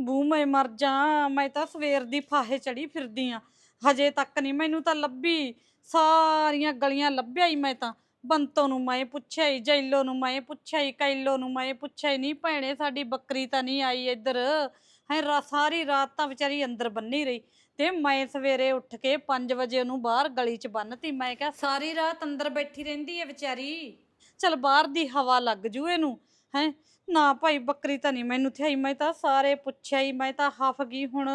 ਬੂ ਮੈਂ ਮਰ ਜਾ ਮੈਂ ਤਾਂ ਸਵੇਰ ਦੀ ਫਾਹੇ ਚੜੀ ਫਿਰਦੀ ਆ। ਹਜੇ ਤੱਕ ਨਹੀਂ ਮੈਨੂੰ ਤਾਂ ਲੱਭੀ, ਸਾਰੀਆਂ ਗਲੀਆਂ ਲੱਭਿਆ ਹੀ ਮੈਂ ਤਾਂ। ਬੰਤੋ ਨੂੰ ਮੈਂ ਪੁੱਛਿਆ ਹੀ ਜੈਲੋ ਨੂੰ ਮੈਂ ਪੁੱਛਿਆ ਹੀ ਕੈਲੋ ਨੂੰ ਮੈਂ ਪੁੱਛਿਆ ਹੀ ਨਹੀਂ ਭੈਣੇ, ਸਾਡੀ ਬੱਕਰੀ ਤਾਂ ਨਹੀਂ ਆਈ ਇੱਧਰ। ਹੈ, ਰਾ, ਸਾਰੀ ਰਾਤ ਤਾਂ ਵਿਚਾਰੀ ਅੰਦਰ ਬੰਨੀ ਰਹੀ। ਤੇ ਮੈਂ ਸਵੇਰੇ ਉੱਠ ਕੇ 5 ਵਜੇ ਉਹਨੂੰ ਬਾਹਰ ਗਲੀ 'ਚ ਬੰਨਤੀ। ਮੈਂ ਕਿਹਾ, ਸਾਰੀ ਰਾਤ ਅੰਦਰ ਬੈਠੀ ਰਹਿੰਦੀ ਹੈ ਵਿਚਾਰੀ। ਚਲ ਬਾਹਰ ਦੀ ਹਵਾ ਲੱਗ ਜੂ ਇਹਨੂੰ। ਹੈ ਨਾ ਭਾਈ ਬੱਕਰੀ ਤਾਂ ਨਹੀਂ ਮੈਨੂੰ ਥਿਆਈ ਮੈਂ ਤਾਂ ਸਾਰੇ ਪੁੱਛਿਆ ਹੀ ਮੈਂ ਤਾਂ ਹਫ ਗਈ ਹੁਣ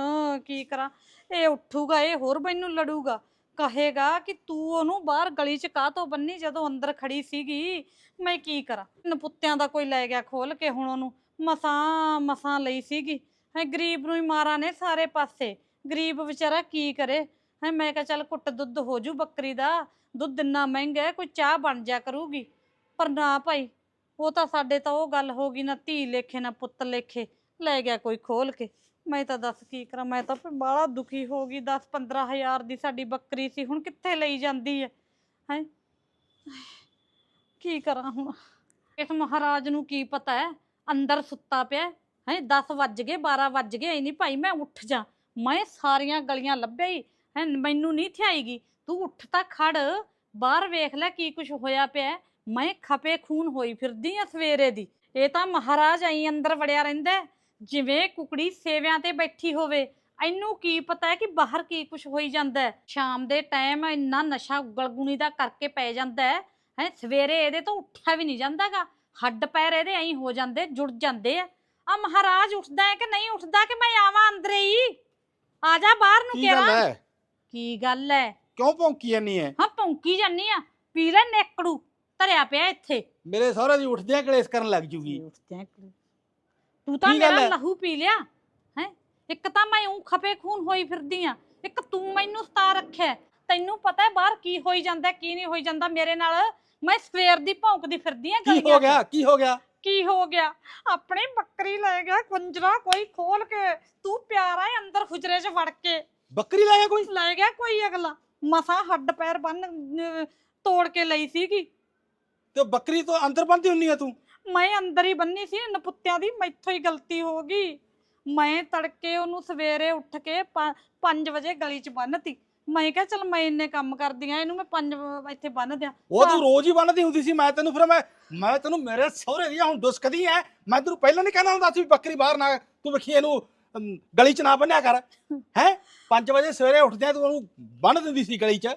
ਕੀ ਕਰਾਂ? ਇਹ ਉੱਠੂਗਾ ਇਹ ਹੋਰ ਮੈਨੂੰ ਲੜੂਗਾ। ਕਹੇਗਾ ਕਿ ਤੂੰ ਉਹਨੂੰ ਬਾਹਰ ਗਲੀ 'ਚ ਕਾਹ ਤੋਂ ਬੰਨੀ ਜਦੋਂ ਅੰਦਰ ਖੜੀ ਸੀਗੀ? ਮੈਂ ਕੀ ਕਰਾਂ? ਨਪੁੱਤਿਆਂ ਦਾ ਕੋਈ ਲੈ ਗਿਆ ਖੋਲ ਕੇ ਹੁਣ ਉਹਨੂੰ। ਮਸਾਂ ਮਸਾਂ ਲਈ ਸੀਗੀ। ਹੈ ਗਰੀਬ ਨੂੰ ਹੀ ਮਾਰਾ ਨੇ ਸਾਰੇ ਪਾਸੇ। ਗਰੀਬ ਵਿਚਾਰਾ ਕੀ ਕਰੇ? ਹੈ ਮੈਂ ਕਿਹਾ ਚੱਲ ਕੁੱਟ ਦੁੱਧ ਹੋ ਜੂ ਬੱਕਰੀ ਦਾ। ਦੁੱਧ ਇੰਨਾ ਮਹਿੰਗਾ ਹੈ, ਕੋਈ ਚਾਹ ਬਣ ਜਾ ਕਰੂਗੀ। ਪਰ ਨਾ ਭਾਈ ਉਹ ਤਾਂ ਸਾਡੇ ਤਾਂ ਉਹ ਗੱਲ ਹੋ ਗਈ ਨਾ ਧੀ ਲੇਖੇ ਨਾ ਪੁੱਤ ਲੇਖੇ, ਲੈ ਗਿਆ ਕੋਈ ਖੋਲ ਕੇ। ਮੈਂ ਤਾਂ ਦੱਸ ਕੀ ਕਰਾਂ, ਮੈਂ ਤਾਂ ਫਿਰ ਬਾਹਲਾ ਦੁਖੀ ਹੋ ਗਈ। 10 15 ਹਜ਼ਾਰ ਦੀ ਸਾਡੀ ਬੱਕਰੀ ਸੀ, ਹੁਣ ਕਿੱਥੇ ਲਈ ਜਾਂਦੀ ਹੈ? ਹੈ? ਕੀ ਕਰਾਂ ਹੁਣ? ਇਸ ਮਹਾਰਾਜ ਨੂੰ ਕੀ ਪਤਾ ਹੈ? ਅੰਦਰ ਸੁੱਤਾ ਪਿਆ ਹੈ 10 ਵੱਜ ਗਏ 12 ਵੱਜ ਗਏ, ਐ ਨਹੀਂ ਭਾਈ ਮੈਂ ਉੱਠ ਜਾ। ਮੈਂ ਸਾਰੀਆਂ ਗਲੀਆਂ ਲੱਭਿਆ ਹੀ ਹੈ? ਮੈਨੂੰ ਨਹੀਂ ਥਿਆਈਗੀ ਤੂੰ ਉੱਠ ਤਾਂ ਖੜ, ਬਾਹਰ ਵੇਖ ਲੈ ਕੀ ਕੁਝ ਹੋਇਆ ਪਿਆ ਮੈਂ ਖਪੇ ਖੂਨ ਹੋਈ ਫਿਰਦੀ ਆ ਸਵੇਰੇ ਦੀ। ਇਹ ਤਾਂ ਮਹਾਰਾਜ ਐਂ ਅੰਦਰ ਵੜਿਆ ਰਹਿੰਦਾ ਹੈ, ਜਿਵੇਂ ਕੁਕੜੀ ਸੇਵਿਆਂ ਤੇ ਬੈਠੀ ਹੋਵੇ ਇਹਨੂੰ ਕੀ ਪਤਾ ਹੈ ਕਿ ਬਾਹਰ ਕੀ ਕੁਝ ਹੋਈ ਜਾਂਦਾ ਹੈ। ਸ਼ਾਮ ਦੇ ਟਾਈਮ ਇੰਨਾ ਨਸ਼ਾ ਗਲਗੁਣੀ ਦਾ ਕਰਕੇ ਪੈ ਜਾਂਦਾ ਹੈ। ਹੈ ਸਵੇਰੇ ਇਹਦੇ ਤੋਂ ਉੱਠਿਆ ਵੀ ਨਹੀਂ ਜਾਂਦਾਗਾ। ਹੱਡ ਪੈਰ ਇਹਦੇ ਐਂ ਹੋ ਜਾਂਦੇ ਜੁੜ ਜਾਂਦੇ ਆ। ਆ ਮਹਾਰਾਜ ਉੱਠਦਾ ਹੈ ਕਿ ਨਹੀਂ ਉੱਠਦਾ ਕਿ ਮੈਂ ਆਵਾਂ ਅੰਦਰੇ ਹੀ? ਆ ਜਾ ਬਾਹਰ ਨੂੰ ਕੀ ਗੱਲ ਕਿਹੜਾ? ਹੈ? ਕੀ ਗੱਲ ਹੈ? ਕਿਉਂ ਭੌਂਕੀ ਜਾਨੀ ਹੈ? ਹਾਂ ਭੌਂਕੀ ਜਾਨੀ ਆ। ਪੀ ਲੈ ਨੇਕੜੂ। ਧਰਿਆ ਪਿਆ ਇੱਥੇ। ਮੇਰੇ ਸਹੁਰੇ ਦੀ ਉੱਠਦਿਆਂ ਕਲੇਸ਼ ਕਰਨ ਲੱਗ ਜੂਗੀ। ਉੱਠਦਿਆਂ ਤੂੰ ਤਾਂ ਕੀ ਗੱਲ ਮੇਰਾ ਹੈ? ਲਹੂ ਪੀ ਲਿਆ ਹੈ? ਇੱਕ ਤਾਂ ਮੈਂ ਉਂ ਖਪੇ ਖੂਨ ਹੋਈ ਫਿਰਦੀ ਆ। ਇੱਕ ਤੂੰ ਮੈਨੂੰ ਸਤਾ ਰੱਖਿਆ ਹੈ। ਤੈਨੂੰ ਪਤਾ ਹੈ ਬਾਹਰ ਕੀ ਹੋਈ ਜਾਂਦਾ ਕੀ ਨਹੀਂ ਹੋਈ ਜਾਂਦਾ। ਮੇਰੇ ਨਾਲ ਮੈਂ ਸਵੇਰ ਦੀ ਭੌਂਕਦੀ ਫਿਰਦੀ ਆ ਕੀ ਹੋ ਗਿਆ? ਕੀ ਹੋ ਗਿਆ? ਕੀ ਹੋ ਗਿਆ? ਆਪਣੀ ਬੱਕਰੀ ਲੈ ਗਿਆ ਕੁੰਜਰਾ ਕੋਈ ਖੋਲ ਕੇ। ਤੂੰ ਪਿਆਰਾ ਹੈ ਅੰਦਰ ਹੁਜਰੇ 'ਚ ਵੜ ਕੇ। ਬੱਕਰੀ ਲਾਇਆ ਕੋਈ? ਲੈ ਗਿਆ ਕੋਈ ਅਗਲਾ। ਮਸਾ ਹੱਡ ਪੈਰ ਬੰਨ ਤੋੜ ਕੇ ਲਈ ਸੀਗੀ। ਤੇ ਬੱਕਰੀ ਤੋਂ ਅੰਦਰ ਬੰਦੀ ਹੁੰਨੀ ਆ ਤੂੰ? ਮੈਂ ਅੰਦਰ ਹੀ ਬੰਨੀ ਸੀ ਨਪੁੱਤਿਆਂ ਦੀ ਮੈਥੋਂ ਹੀ ਗਲਤੀ ਹੋ ਗਈ। ਮੈਂ ਤੜਕੇ ਉਹਨੂੰ ਸਵੇਰੇ ਉੱਠ ਕੇ 5 ਵਜੇ ਗਲੀ 'ਚ ਬੰਨਤੀ ਮੈਂ ਕਿਹਾ ਚਲ ਮੈਂ ਇੰਨੇ ਕੰਮ ਕਰਦੀ ਆ ਇਹਨੂੰ ਮੈਂ 5 ਇੱਥੇ ਬੰਨ ਦਿਆਂ ਉਹ ਤੂੰ ਰੋਜ਼ ਹੀ ਬੰਨਦੀ ਹੁੰਦੀ ਸੀ ਮੈਂ ਤੈਨੂੰ ਫਿਰ ਮੈਂ ਮੈਂ ਤੈਨੂੰ ਮੇਰੇ ਸਹੁਰੇ ਦੀ ਹੁਣ ਦੁਸਕਦੀ ਐ। ਮੈਂ ਤੈਨੂੰ ਪਹਿਲਾਂ ਨਹੀਂ ਕਹਿੰਦਾ ਹੁੰਦਾ ਸੀ ਬੱਕਰੀ ਬਾਹਰ ਨਾ ਤੂੰ ਵੇਖੀ ਇਹਨੂੰ ਅਮ, ਗਲੀ 'ਚ ਨਾ ਬੰਨਿਆ ਕਰ ਹੈ 5 ਵਜੇ ਸਵੇਰੇ ਉੱਠਦਿਆਂ ਤੂੰ ਉਹਨੂੰ ਬੰਨ ਦਿੰਦੀ ਸੀ ਗਲੀ 'ਚ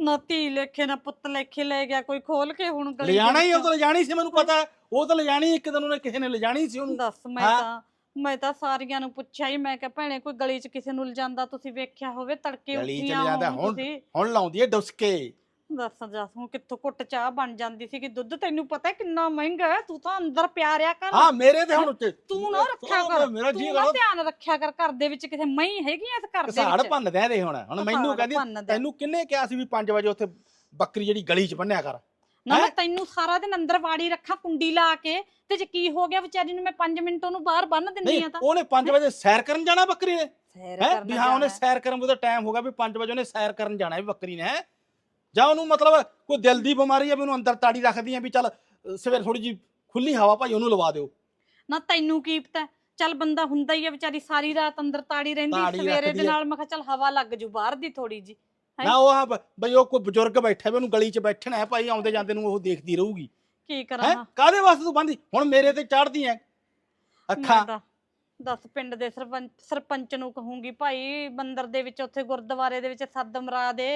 ਨਾ ਧੀ ਲੇਖੇ ਨਾ ਪੁੱਤ ਲੇਖੇ ਲੈ ਗਿਆ ਕੋਈ ਖੋਲ ਕੇ ਹੁਣ ਗਲੀ ਦੇ ਲਿਜਾਣਾ ਹੀ ਉਹ ਵਿੱਚੋਂ। ਤਾਂ ਲਿਜਾਣੀ ਸੀ ਮੈਨੂੰ ਪਤਾ ਉਹ ਤਾਂ ਲਿਜਾਣੀ ਇੱਕ ਦਿਨ ਉਹਨੇ ਕਿਸੇ ਨੇ ਲਿਜਾਣੀ ਸੀ ਉਹਨੂੰ ਦੱਸ ਮੈਂ ਹਾਂ। ਤਾਂ ਮੈਂ ਤਾਂ ਸਾਰੀਆਂ ਨੂੰ ਪੁੱਛਿਆ ਹੀ ਮੈਂ ਕਿਹਾ ਭੈਣੇ ਕੋਈ ਗਲੀ 'ਚ ਕਿਸੇ ਨੂੰ ਲਿਜਾਂਦਾ ਤੁਸੀਂ ਵੇਖਿਆ ਹੋਵੇ ਤੜਕੇ ਗਲੀ 'ਚ ਉੱਠੀਆਂ ਲਿਜਾਂਦਾ ਹੋਣ ਹੁਣ। ਤੁਸੀਂ ਹੁਣ ਲਾਉਂਦੀ ਐ ਡੁਸਕੇ ਦੱਸ ਦੱਸ ਹੁਣ ਕਿੱਥੋਂ ਘੁੱਟ ਚਾਹ ਬਣ ਜਾਂਦੀ ਸੀ ਕਿ ਦੁੱਧ ਤੈਨੂੰ ਪਤਾ ਹੈ ਕਿੰਨਾ ਮਹਿੰਗਾ ਹੈ? ਤੂੰ ਤਾਂ ਅੰਦਰ ਪਿਆਰਿਆ ਕਰ। ਹਾਂ ਮੇਰੇ ਤੇ ਹੁਣ ਉੱਤੇ। ਤੂੰ ਨਾ ਰੱਖਿਆ ਕਰ। ਮੇਰਾ ਜੀ ਤੂੰ ਨਾ ਧਿਆਨ ਰੱਖਿਆ ਕਰ ਘਰ ਦੇ ਵਿੱਚ। ਕਿਸੇ ਮਈ ਹੈਗੀ ਐ ਇਸ ਘਰ ਦੇ ਵਿੱਚ? ਭੰਨਦੇ ਦੇ ਹੁਣ। ਹੁਣ ਮੈਨੂੰ ਕਹਿੰਦੀ। ਤੈਨੂੰ ਕਿੰਨੇ ਕਿਹਾ ਸੀ ਵੀ 5 ਵਜੇ ਉੱਥੇ ਬੱਕਰੀ ਜਿਹੜੀ ਗਲੀ 'ਚ ਬੰਨਿਆ ਕਰ? ਨਾ ਮੈਂ? ਤੈਨੂੰ ਸਾਰਾ ਦਿਨ ਅੰਦਰ ਵਾੜੀ ਰੱਖਾਂ ਕੁੰਡੀ ਲਾ ਕੇ। ਤੇ ਜੇ ਕੀ ਹੋ ਗਿਆ ਵਿਚਾਰੀ ਨੂੰ ਮੈਂ 5 ਮਿੰਟ ਉਹਨੂੰ ਬਾਹਰ ਬੰਨ ਦਿੰਦੀ ਆ ਤਾਂ। ਉਹਨੇ 5 ਵਜੇ ਸੈਰ ਕਰਨ ਜਾਣਾ ਬੱਕਰੀ ਨੇ? ਸੈਰ ਕਰਨ ਵੀ ਹਾਂ ਉਹਨੇ। ਸੈਰ ਕਰਨ ਉਹਦਾ ਟਾਈਮ ਹੋ ਗਿਆ ਵੀ 5 ਵਜੇ ਉਹਨੇ ਸੈਰ ਕਰਨ ਜਾਣਾ ਹੈ ਬੱਕਰੀ ਨੇ? ਜਾਂ ਉਹਨੂੰ ਮਤਲਬ ਕੋਈ ਦਿਲ ਦੀ ਬਿਮਾਰੀ ਹੈ ਵੀ ਉਹਨੂੰ ਅੰਦਰ ਤਾੜੀ ਰੱਖਦੀ ਆ ਵੀ ਚੱਲ ਅ, ਸਵੇਰ ਥੋੜੀ ਜੀ ਖੁੱਲੀ ਹਵਾ ਭਾਈ ਉਹਨੂੰ ਲਵਾ ਦਿਓ ਨਾ ਤੈਨੂੰ ਕੀ ਪਤਾ ਚੱਲ ਬੰਦਾ ਹੁੰਦਾ ਹੀ ਆ ਵਿਚਾਰੀ ਸਾਰੀ ਰਾਤ ਅੰਦਰ ਤਾੜੀ ਰਹਿੰਦੀ ਸਵੇਰੇ ਰੱਖਦੀ ਦੇ ਆ। ਨਾਲ ਮੈਂ ਕਿਹਾ ਚੱਲ ਹਵਾ ਲੱਗ ਜੂ ਬਾਹਰ ਦੀ ਥੋੜੀ ਜੀ? ਨਾ ਉਹ ਆ ਬ- ਬਈ ਉਹ ਕੋਈ ਬਜ਼ੁਰਗ ਬੈਠਾ ਵੀ ਉਹਨੂੰ ਗਲੀ 'ਚ ਬੈਠਣਾ ਹੈ ਭਾਈ ਆਉਂਦੇ ਜਾਂਦੇ ਨੂੰ ਉਹ ਦੇਖਦੀ ਰਹੂਗੀ ਕੀ ਕਰਾਂ ਹੈ ਹਾਂ? ਕਾਦੇ ਵਾਸਤੇ ਤੂੰ ਬੰਦੀ ਹੁਣ ਮੇਰੇ ਤੇ ਚੜਦੀ ਐ ਅੱਖਾਂ ਮੈਂ ਤਾਂ ਦੱਸ ਪਿੰਡ ਦੇ ਸਰਪੰਚ ਸਰਪੰਚ ਨੂੰ ਕਹੂੰਗੀ ਭਾਈ ਮੰਦਿਰ ਦੇ ਵਿੱਚ ਉੱਥੇ ਗੁਰਦੁਆਰੇ ਦੇ ਵਿੱਚ ਸੱਦ ਮਰਾ ਦੇ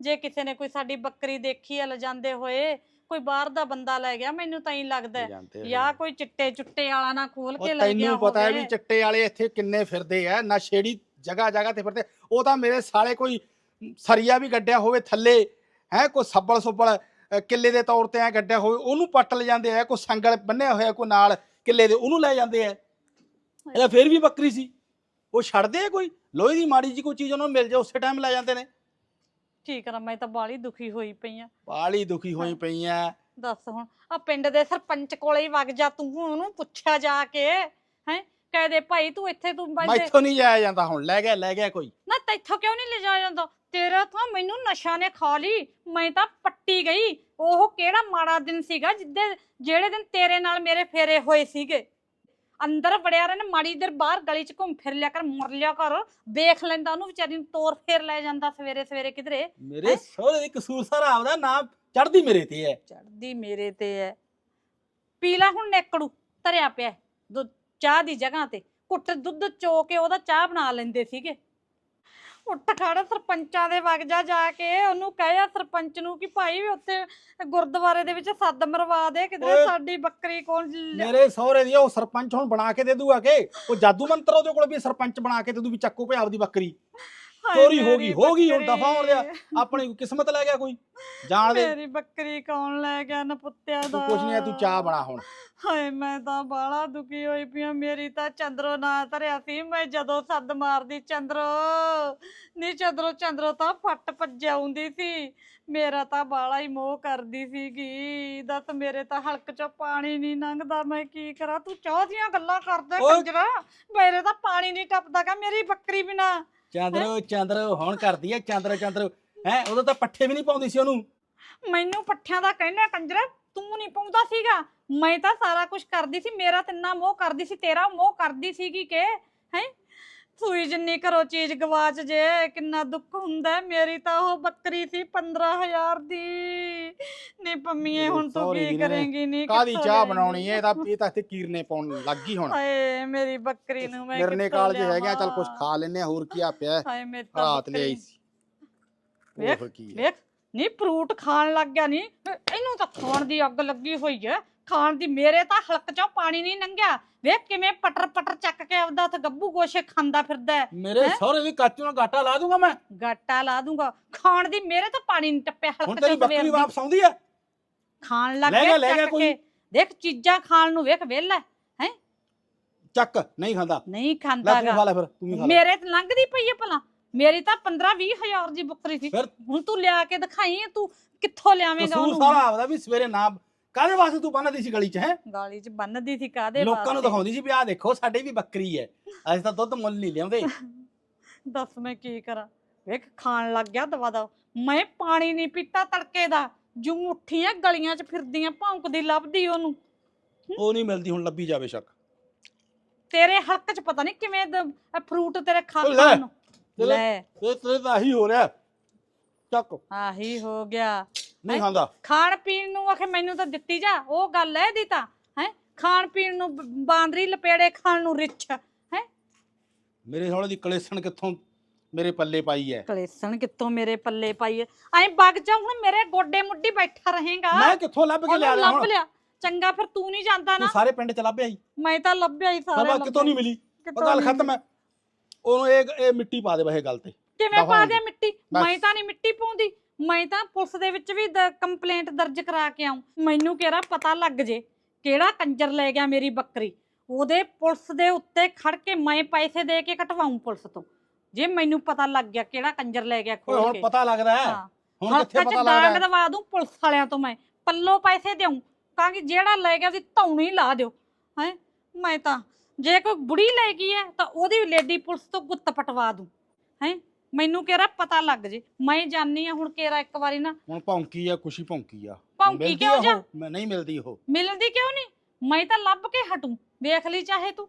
ਜੇ ਕਿਸੇ ਨੇ ਕੋਈ ਸਾਡੀ ਬੱਕਰੀ ਦੇਖੀ ਆ ਲਜਾਂਦੇ ਹੋਏ ਕੋਈ ਬਾਹਰ ਦਾ ਬੰਦਾ ਲੈ ਗਿਆ ਮੈਨੂੰ ਤਾਂ ਹੀ ਲੱਗਦਾ ਹੈ। ਜਾਂ ਕੋਈ ਚਿੱਟੇ ਚੁੱਟੇ ਵਾਲਾ ਨਾ ਖੋਲ ਉਹ ਕੇ ਲੈ ਗਿਆ ਤੈਨੂੰ ਪਤਾ ਹੈ ਵੀ ਹੋਵੇ। ਚਿੱਟੇ ਵਾਲੇ ਇੱਥੇ ਕਿੰਨੇ ਫਿਰਦੇ ਆ ਨਸ਼ੇੜੀ ਜਗ੍ਹਾ ਜਗ੍ਹਾ ਤੇ ਫਿਰਦੇ ਉਹ ਤਾਂ ਮੇਰੇ ਸਾਲੇ ਕੋਈ ਸਰੀਆ ਵੀ ਗੱਡਿਆ ਹੋਵੇ ਥੱਲੇ ਹੈ ਕੋਈ ਸੱਬਲ ਸੁੱਬਲ ਅ, ਕਿੱਲੇ ਦੇ ਤੌਰ ਤੇ ਐ ਗੱਡਿਆ ਹੋਵੇ ਉਹਨੂੰ ਪੱਟ ਲੈ ਜਾਂਦੇ ਆ ਕੋਈ ਸੰਗਲ ਬੰਨਿਆ ਹੋਇਆ ਕੋਈ ਨਾਲ ਕਿੱਲੇ ਦੇ ਉਹਨੂੰ ਲੈ ਜਾਂਦੇ ਆ ਇਹ ਫੇਰ ਵੀ ਬੱਕਰੀ ਸੀ। ਉਹ ਛੱਡਦੇ ਆ ਕੋਈ? ਲੋਹੇ ਦੀ ਮਾੜੀ ਜੀ ਕੋਈ ਚੀਜ਼ ਉਹਨਾਂ ਨੂੰ ਮਿਲ ਜਾ ਉਸੇ ਟਾਈਮ ਲੈ ਜਾਂਦੇ ਨੇ। ਕੀ ਕਰਾਂ ਮੈਂ ਤਾਂ ਬਾਲੀ ਦੁਖੀ ਹੋਈ ਪਈ ਆ। ਬਾਲੀ ਦੁਖੀ ਹੋਈ ਪਈ ਐ ਦੱਸ ਹੁਣ ਆ ਪਿੰਡ ਦੇ ਸਰਪੰਚ ਕੋਲੇ ਹੀ ਵਗ ਜਾ ਤੂੰ ਉਹਨੂੰ ਪੁੱਛਿਆ ਜਾ ਕੇ ਹੈ? ਕਹਿ ਦੇ ਭਾਈ ਤੂੰ ਇੱਥੇ ਤੂੰ ਬੰਦੇ ਮੈਥੋਂ ਨਹੀਂ ਜਾਇਆ ਜਾਂਦਾ ਹੁਣ ਲੈ ਗਿਆ ਲੈ ਗਿਆ ਕੋਈ। ਨਾ ਤੈਥੋਂ ਕਿਉਂ ਨਹੀਂ ਲਿਜਾਇਆ ਜਾਂਦਾ? ਤੇਰਾ ਤਾਂ ਮੈਨੂੰ ਨਸ਼ਾ ਨੇ ਖਾ ਲਈ ਮੈਂ ਤਾਂ ਪੱਟੀ ਗਈ। ਉਹ ਕਿਹੜਾ ਮਾੜਾ ਦਿਨ ਸੀਗਾ ਜਿੱਦੇ ਜਿਹੜੇ ਦਿਨ ਤੇਰੇ ਨਾਲ ਮੇਰੇ ਫੇਰੇ ਹੋਏ ਸੀਗੇ। ਅੰਦਰ ਵੜਿਆ ਰਹਿਣਾ ਮਾੜੀ ਦੇਰ ਬਾਹਰ ਗਲੀ 'ਚ ਘੁੰਮ ਫਿਰ ਲਿਆ ਕਰ ਮਰ ਲਿਆ ਕਰ। ਵੇਖ ਲੈਂਦਾ ਉਹਨੂੰ ਵਿਚਾਰੀ ਨੂੰ ਤੋਰ ਫੇਰ ਲੈ ਜਾਂਦਾ ਸਵੇਰੇ ਸਵੇਰੇ ਕਿਧਰੇ। ਮੇਰੇ ਸਹੁਰੇ ਦੀ ਕਸੂਰ ਸਾਰਾ ਆਪਦਾ ਨਾਮ ਚੜਦੀ ਮੇਰੇ ਤੇ ਹੈ ਚੜਦੀ ਮੇਰੇ ਤੇ ਐ। ਪੀ ਲੈ ਹੁਣ ਨੇਕੜੂ ਧਰਿਆ ਪਿਆ ਹੈ, ਦੁੱਧ ਚਾਹ ਦੀ ਜਗ੍ਹਾ ਤੇ। ਕੁੱਟ ਦੁੱਧ ਚੋ ਕੇ ਉਹਦਾ ਚਾਹ ਬਣਾ ਲੈਂਦੇ ਸੀਗੇ। ਉੱਠ ਖੜ ਸਰਪੰਚਾਂ ਦੇ ਵਗ ਜਾ ਜਾ ਕੇ ਉਹਨੂੰ ਕਹਿਆ ਸਰਪੰਚ ਨੂੰ ਕਿ ਭਾਈ ਵੀ ਉੱਥੇ ਗੁਰਦੁਆਰੇ ਦੇ ਵਿੱਚ ਸੱਦ ਮਰਵਾ ਦੇ ਕਿਧਰੇ ਓਏ, ਸਾਡੀ ਬੱਕਰੀ ਕੋਲ ਮੇਰੇ ਸਹੁਰੇ ਦੀ ਉਹ ਸਰਪੰਚ ਹੁਣ ਬਣਾ ਕੇ ਦੇ ਦੂਗਾ ਕਿ? ਉਹ ਜਾਦੂ ਮੰਤਰ ਉਹਦੇ ਕੋਲ ਵੀ ਸਰਪੰਚ ਬਣਾ ਕੇ ਦੇ ਦੂ ਵੀ ਚੱਕੋ ਭਈ ਆਪਦੀ ਬੱਕਰੀ। ਚੋਰੀ ਹੋ ਗਈ, ਹੋ ਗਈ ਹੁਣ। ਦਫ਼ਾ ਹੋਣ ਦਿਆ। ਆਪਣੀ ਕਿਸਮਤ ਲੈ ਗਿਆ ਕੋਈ? ਜਾਣ ਦੇ। ਮੇਰੀ ਬੱਕਰੀ ਕੌਣ ਲੈ ਗਿਆ ਨਪੁੱਤਿਆ ਦਾ? ਤੂੰ ਕੁਛ ਨਹੀਂ ਹੈ ਤੂੰ ਚਾਹ ਬਣਾ ਹੁਣ। ਹਾਏ ਮੈਂ ਤਾਂ ਬਾਲਾ ਦੁਖੀ ਹੋਈ ਪਈ ਆਂ। ਮੇਰੀ ਤਾਂ ਚੰਦਰੋ ਨਾ ਧਰਿਆ ਸੀ। ਮੈਂ ਜਦੋਂ ਸੱਦ ਮਾਰਦੀ ਚੰਦਰੋ ਨੀ ਚੰਦਰੋ ਚੰਦਰੋ ਤਾਂ ਫੱਟ ਭੱਜਿਆ ਆਉਂਦੀ ਸੀ। ਮੇਰਾ ਤਾਂ ਬਾਲਾ ਹੀ ਮੋਹ ਕਰਦੀ ਸੀਗੀ। ਦੱਸ ਮੇਰੇ ਤਾਂ ਹਲਕ ਚੋਂ ਪਾਣੀ ਨਹੀਂ ਲੰਘਦਾ। ਮੈਂ ਕੀ ਕਰਾਂ? ਤੂੰ ਚਾਹ ਦੀਆਂ ਗੱਲਾਂ ਕਰਦਾ। ਕੰਜਰਾ। ਮੇਰੇ ਤਾਂ ਪਾਣੀ ਨਹੀਂ ਟੱਪਦਾਗਾ ਮੇਰੀ ਬੱਕਰੀ ਬਿਨਾ ਚੰਦਰ ਚੰਦਰ, ਹੁਣ ਕਰਦੀ ਹੈ ਚੰਦਰ ਚੰਦਰ। ਹੈ, ਉਦੋਂ ਤਾਂ ਪੱਠੇ ਵੀ ਨਹੀਂ ਪਾਉਂਦੀ ਸੀ ਉਹਨੂੰ। ਮੈਨੂੰ ਪੱਠਿਆਂ ਦਾ ਕਹਿੰਦਾ ਕੰਜਰਾ, ਤੂੰ ਨਹੀਂ ਪਾਉਂਦਾ ਸੀਗਾ। ਮੈਂ ਤਾਂ ਸਾਰਾ ਕੁਝ ਕਰਦੀ ਸੀ, ਮੇਰਾ ਤਿੰਨਾ ਮੋਹ ਕਰਦੀ ਸੀ, ਤੇਰਾ ਮੋਹ ਕਰਦੀ ਸੀਗੀ ਕਿ, ਹੈ? ਸੂਈ ਜਿੰਨੀ ਘਰੋਂ ਚੀਜ਼ ਗਵਾਚ ਜੇ ਕਿੰਨਾ ਦੁੱਖ ਹੁੰਦਾ ਹੈ। ਮੇਰੀ ਤਾਂ ਉਹ ਬੱਕਰੀ ਸੀ 15000 ਦੀ। ਨੀ ਪੰਮੀਏ ਹੁਣ ਤੂੰ ਕੀ ਨੇ ਕਰੇਂਗੀ ਨੀ ਕਾਦੀ ਕਿੱਥੋਂ ਚਾਹ ਲਿਆਏਂਗੀ? ਬਣਾਉਣੀ ਹੈ? ਇਹ ਤਾਂ ਇਹ ਤਾਂ ਇੱਥੇ ਕੀਰਨੇ ਪਾਉਣ ਲੱਗ ਗਈ ਹੁਣ। ਹਾਏ ਮੇਰੀ ਬੱਕਰੀ ਨੂੰ ਮੈਂ ਨਿਰਨੇ ਕਿੱਥੋਂ ਕਾਲ ਜੇ ਹੈਗਾ ਚੱਲ ਕੁਝ ਲਿਆਵਾਂ? ਖਾ ਲੈਨੇ ਆ, ਹੋਰ ਕੀ ਆ ਪਿਆ। ਹਾਏ ਮੇਰੀ ਤਾਂ ਰਾਤ ਲਈ ਬੱਕਰੀ ਸੀ। ਵੇਖ, ਕੀ ਹੈ ਵੇਖ ਨੀ ਫਰੂਟ ਖਾਣ ਲੱਗ ਗਿਆ ਨੀ ਇਹਨੂੰ ਤਾਂ ਖਾਣ ਦੀ ਅੱਗ ਲੱਗੀ ਹੋਈ ਐ। ਖਾਣ ਦੀ ਮੇਰੇ ਤਾਂ ਹਲਕ ਚੋਂ ਪਾਣੀ ਨਹੀਂ ਲੰਘਿਆ। ਵੇਖ ਕਿਵੇਂ ਪਟਰ ਪਟਰ ਚੱਕ ਕੇ ਆਪਦਾ ਉੱਥੇ ਗੱਬੂ ਗੋਸ਼ੇ ਖਾਂਦਾ ਫਿਰਦਾ ਹੈ। ਮੇਰੇ ਹੈਂ? ਸਹੁਰੇ ਦੀ ਕੱਚ ਨਾਲ ਗਾਟਾ ਲਾ ਦੂੰਗਾ ਮੈਂ। ਗਾਟਾ ਲਾ ਦੂੰਗਾ। ਖਾਣ ਦੀ ਮੇਰੇ ਤਾਂ ਪਾਣੀ ਨਹੀਂ ਟੱਪਿਆ ਹੁਣ ਹਲਕ ਤੇਰੀ ਚੋਂ ਬੱਕਰੀ ਸਵੇਰ ਦੀ। ਵਾਪਸ ਆਉਂਦੀ ਹੈ ਖਾਣ ਲੱਗ ਲੈ ਗਿਆ ਗਿਆ, ਲੈ ਗਿਆ ਚੱਕ ਕੋਈ। ਕੇ। ਦੇਖ ਚੀਜ਼ਾਂ ਖਾਣ ਨੂੰ ਵੇਖ ਵਿਹਲਾ ਹੈ। ਚੱਕ ਨਹੀਂ ਖਾਂਦਾ। ਨਹੀਂ ਲੈ ਖਾਂਦਾ ਤੂੰ ਖਾ ਲੈ ਫਿਰ ਤੂੰ ਵੀ ਖਾ ਲੈ। ਮੇਰੇ ਤੇ ਲੰਘਦੀ ਪਈ ਐ ਭਲਾ। ਮੇਰੀ ਤਾਂ 15 20 ਹਜ਼ਾਰ ਦੀ ਬੱਕਰੀ ਸੀ। ਫਿਰ ਹੁਣ ਤੂੰ ਲਿਆ ਕੇ ਦਿਖਾਈ ਤੂੰ ਕਿੱਥੋਂ ਲਿਆਵੇਂਗਾ ਕਸੂਰ ਉਹਨੂੰ? ਸਾਰਾ ਆਪਦਾ ਵੀ ਸਵੇਰੇ ਨਾ ਕਾਹਦੇ ਵਾਸਤੇ ਤੂੰ ਬੰਨਦੀ ਸੀ ਗਲੀ 'ਚ ਹੈ? ਗਾਲੀ 'ਚ ਬੰਨਦੀ ਸੀ ਕਾਦੇ ਲੋਕਾਂ ਨੂੰ? ਦਿਖਾਉਂਦੀ ਸੀ ਵੀ ਆਹ ਦੇਖੋ ਸਾਡੇ ਵੀ ਬੱਕਰੀ ਹੈ ਅਸੀਂ ਤਾਂ ਦੁੱਧ ਮੁੱਲ ਨਹੀਂ ਲਿਆਉਂਦੇ। ਦੱਸ ਮੈਂ ਕੀ ਕਰਾਂ? ਵੇਖ ਖਾਣ ਲੱਗ ਗਿਆ ਦਵਾ ਦਾ। ਮੈਂ ਪਾਣੀ ਨਹੀਂ ਪੀਤਾ ਤੜਕੇ ਦਾ। ਜੂ ਉੱਠੀਆਂ ਗਲੀਆਂ 'ਚ ਫਿਰਦੀਆਂ ਭੌਂਕਦੀ ਲੱਭਦੀ ਉਹਨੂੰ। ਉਹ ਨਹੀਂ ਮਿਲਦੀ ਹੁਣ ਲੱਭੀ ਜਾਵੇ ਸ਼ੱਕ। ਤੇਰੇ ਹੱਕ 'ਚ ਪਤਾ ਨਹੀਂ ਕਿਵੇਂ ਫਰੂਟ ਤੇਰੇ ਖਾ ਓ ਲੈ, ਖਾਣ ਨੂੰ ਤੇਰੇ- ਲੈ। ਤੇ ਤੇਰੇ ਤਾਂ ਆਹੀ ਹੋ ਰਿਹਾ। ਚੱਕ। ਆਹੀ ਹੋ ਗਿਆ। ਨਹੀਂ ਹੈਂ? ਖਾਂਦਾ। ਖਾਣ ਪੀਣ ਨੂੰ ਆਖੇ ਮੈਨੂੰ ਤਾਂ ਦਿੱਤੀ ਜਾ। ਉਹ ਗੱਲ ਐ ਦੀ ਤਾਂ। ਹੈ? ਖਾਣ ਪੀਣ ਨੂੰ ਬ- ਬਾਂਦਰੀ ਲਪੇੜੇ ਖਾਣ ਨੂੰ ਰਿੱਛ। ਹੈ? ਮੇਰੇ ਸਹੁਰੇ ਦੀ ਕਲੇਸਣ ਕਿੱਥੋਂ ਮੇਰੇ ਪੱਲੇ ਪਾਈ ਹੈ ਕਲੇਸਣ ਕਿੱਥੋਂ ਮੇਰੇ ਪੱਲੇ ਪਾਈ ਐ? ਵਗ ਜਾ ਹੁਣ ਮੇਰੇ ਗੋਡੇ ਮੁੱਢੀ ਬੈਠਾ ਰਹੇਗਾ। ਮੈਂ ਕਿੱਥੋਂ ਲੱਭ ਕੇ ਲਿਆ ਲਿਆ ਲੱਭ ਹੁਣ? ਲਿਆ। ਚੰਗਾ ਫਿਰ ਤੂੰ ਨਹੀਂ ਜਾਂਦਾ ਨਾ। ਸਾਰੇ ਪਿੰਡ ਚ ਲੱਭਿਆ ਹੀ ਮੈਂ ਤਾਂ ਲੱਭਿਆ ਹੀ ਸਾਰੇ ਕਿਤੋਂ ਨਹੀਂ ਮਿਲੀ? ਉਹ ਗੱਲ ਖਤਮ ਹੈ ਉਹਨੂੰ ਇਹ ਇਹ ਮਿੱਟੀ ਪਾ ਦੇ ਬਹੇ ਗੱਲ ਤੇ। ਕਿਵੇਂ ਪਾ ਦਫ਼ਾ ਦੇ ਮਿੱਟੀ? ਬਸ। ਮੈਂ ਤਾਂ ਨਹੀਂ ਮਿੱਟੀ ਪਾਉਂਦੀ। ਮੈਂ ਤਾਂ ਪੁਲਿਸ ਦੇ ਵਿੱਚ ਵੀ ਕੰਪਲੇਂਟ ਦਰਜ ਕਰਾ ਕੇ ਆਉਂ ਮੈਨੂੰ ਕਿਹੜਾ ਪਤਾ ਲੱਗ ਜੇ ਕਿਹੜਾ ਕੰਜਰ ਲੈ ਗਿਆ ਮੇਰੀ ਬੱਕਰੀ। ਉਹਦੇ ਪੁਲਿਸ ਦੇ ਉੱਤੇ ਖੜ ਕੇ ਮੈਂ ਪੈਸੇ ਦੇ ਕੇ ਕਟਵਾਉਂ ਪੁਲਿਸ ਤੋਂ। ਜੇ ਮੈਨੂੰ ਪਤਾ ਲੱਗ ਗਿਆ ਕਿਹੜਾ ਕੰਜਰ ਲੈ ਗਿਆ ਓਏ ਖੋਲ ਹੁਣ ਕੇ। ਪਤਾ ਲੱਗਦਾ ਹੈ। ਹਾਂ। ਹੁਣ ਹੱਥ ਕਿੱਥੇ 'ਚ ਪਤਾ ਡਾਂਗ ਲੱਗਦਾ ਹੈ? ਦਵਾ ਦੂੰ ਪੁਲਿਸ ਵਾਲਿਆਂ ਤੋਂ ਮੈਂ। ਪੱਲੋਂ ਪੈਸੇ ਦੇਉਂ ਕਹਾਂਗੀ ਜਿਹੜਾ ਲੈ ਗਿਆ ਉਹਦੀ ਧੌਣੀ ਲਾ ਦਿਓ। ਹੈ? ਮੈਂ ਤਾਂ ਜੇ ਕੋਈ ਬੁੜੀ ਲੈ ਗਈ ਹੈ ਤਾਂ ਉਹਦੀ ਲੇਡੀ ਪੁਲਿਸ ਤੋਂ ਗੁੱਤ ਪਟਵਾ ਦੂੰ। ਹੈ? ਮੈਨੂੰ ਕਿਹੜਾ ਪਤਾ ਲੱਗ ਜੇ? ਮੈਂ ਜਾਣੀ ਆ ਹੁਣ ਕਿਹੜਾ ਇੱਕ ਵਾਰੀ ਨਾ। ਹੁਣ ਭੌਂਕੀ ਆ ਖੁਸ਼ੀ ਭੌਂਕੀ ਆ। ਭੌਂਕੀ ਮਿਲਦੀ ਕਿਉਂ ਆ ਜਾ? ਮੈਂ ਨਹੀਂ ਮਿਲਦੀ ਉਹ। ਮਿਲਦੀ ਕਿਉਂ ਨਹੀਂ? ਮੈਂ ਤਾਂ ਲੱਭ ਕੇ ਹਟੂੰ। ਵੇਖ ਲਈ ਚਾਹੇ ਤੂੰ।